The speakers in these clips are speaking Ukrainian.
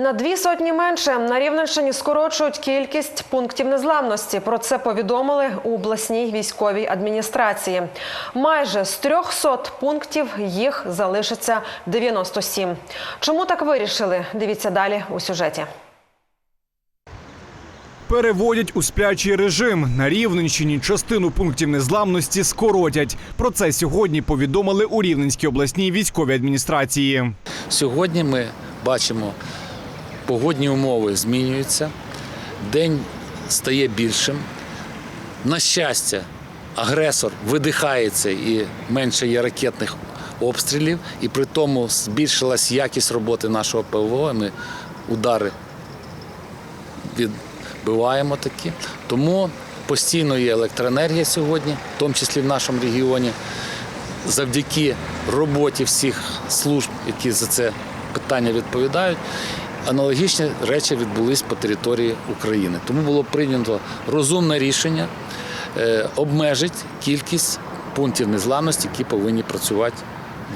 На дві сотні менше на Рівненщині скорочують кількість пунктів незламності. Про це повідомили у обласній військовій адміністрації. Майже з 300 пунктів їх залишиться 97. Чому так вирішили? Дивіться далі у сюжеті. Переводять у сплячий режим. На Рівненщині частину пунктів незламності скоротять. Про це сьогодні повідомили у Рівненській обласній військовій адміністрації. Сьогодні ми бачимо, погодні умови змінюються, день стає більшим. На щастя, агресор видихається і менше є ракетних обстрілів, і при тому збільшилась якість роботи нашого ПВО. Ми удари відбиваємо такі. Тому постійно є електроенергія сьогодні, в тому числі в нашому регіоні. Завдяки роботі всіх служб, які за це питання відповідають, аналогічні речі відбулись по території України. Тому було прийнято розумне рішення е, обмежити кількість пунктів незламності, які повинні працювати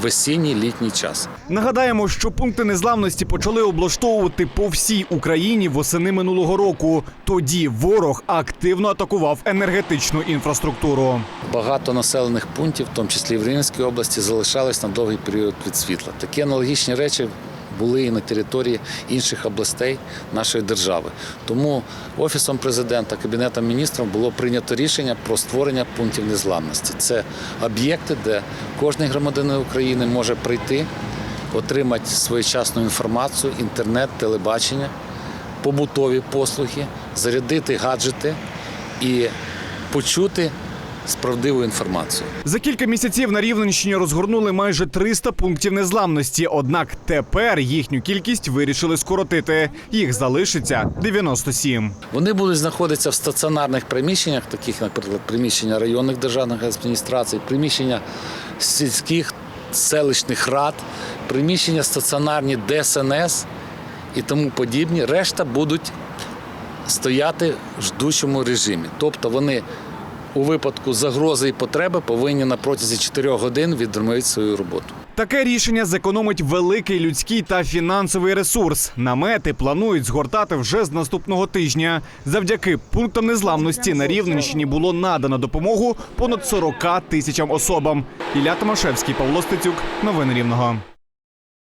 в осінній літній час. Нагадаємо, що пункти незламності почали облаштовувати по всій Україні восени минулого року. Тоді ворог активно атакував енергетичну інфраструктуру. Багато населених пунктів, в тому числі в Рівненській області, залишались на довгий період від світла. Такі аналогічні речі були і на території інших областей нашої держави. Тому офісом президента, кабінетом міністрів було прийнято рішення про створення пунктів незламності. Це об'єкти, де кожен громадянин України може прийти, отримати своєчасну інформацію, інтернет, телебачення, побутові послуги, зарядити гаджети і почути справдиву інформацію. За кілька місяців на Рівненщині розгорнули майже 300 пунктів незламності. Однак тепер їхню кількість вирішили скоротити. Їх залишиться 97. Вони будуть знаходитися в стаціонарних приміщеннях, таких, наприклад, приміщення районних державних адміністрацій, приміщення сільських селищних рад, приміщення стаціонарні ДСНС і тому подібні. Решта будуть стояти в ждучому режимі. Тобто вони у випадку загрози і потреби повинні на протязі 4 годин відновити свою роботу. Таке рішення зекономить великий людський та фінансовий ресурс. Намети планують згортати вже з наступного тижня. Завдяки пунктам незламності на Рівненщині було надано допомогу понад 40 тисячам особам. Ілля Томашевський, Павло Стецюк. Новини Рівного.